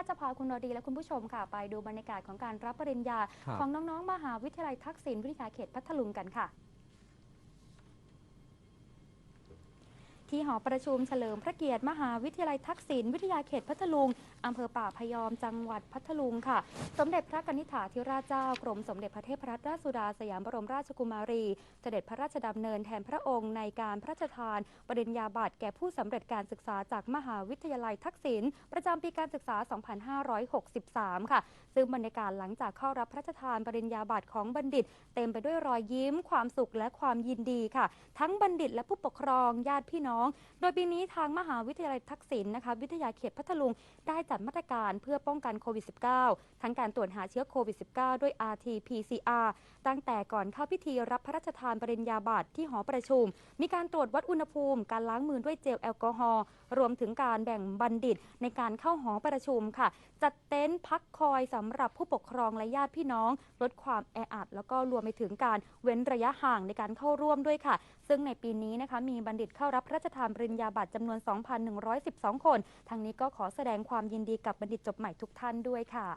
นะคะจะพาคุณนดีและคุณผู้ชมค่ะ ไปดูบรรยากาศของการรับปริญญาครับของน้องๆ มหาวิทยาลัยทักษิณวิทยาเขตพัทลุงกันค่ะ ที่หอประชุมเฉลิมพระเกียรติมหาวิทยาลัยทักษิณวิทยาเขตพัทลุงอำเภอป่าพยอมจังหวัดพัทลุงค่ะ สมเด็จพระกนิษฐาธิราชเจ้ากรมสมเด็จพระเทพรัตนราชสุดาสยามบรมราชกุมารี เสด็จพระราชดำเนินแทนพระองค์ในการพระราชทาน ปริญญาบัตรแก่ผู้สำเร็จการศึกษาจากมหาวิทยาลัยทักษิณประจำปีการศึกษา 2563 ค่ะ ซึ่งบรรยากาศหลังจากเข้ารับพระราชทานปริญญาบัตรของบัณฑิต เต็มไปด้วยรอยยิ้ม ความสุขและความยินดีค่ะ ทั้งบัณฑิตและผู้ปกครองญาติพี่น้องโดยปีนี้ทางมหาวิทยาลัยทักษิณนะคะ วิทยาเขตพัทลุงได้จัดมาตรการเพื่อป้องกันโควิด -19 ทั้งการตรวจหาเชื้อโควิด -19 ด้วย RT-PCR ตั้งแต่ก่อนเข้าพิธีรับพระราชทานปริญญาบัตรที่หอประชุม มีการตรวจวัดอุณหภูมิ การล้างมือด้วยเจลแอลกอฮอล์รวมถึงการแบ่งบัณฑิตในการเข้าหอประชุมค่ะ จัดเต็นท์พักคอยสำหรับผู้ปกครองและญาติพี่น้อง ลดความแออัด แล้วก็รวมไปถึงการเว้นระยะห่างในการเข้าร่วมด้วยค่ะ ซึ่งในปีนี้นะคะมีบัณฑิตเข้ารับพระราชทานปริญญาบัตรจำนวน 2,112 คนทางนี้ก็ขอแสดงความยินดีกับบัณฑิตจบใหม่ทุกท่านด้วยค่ะ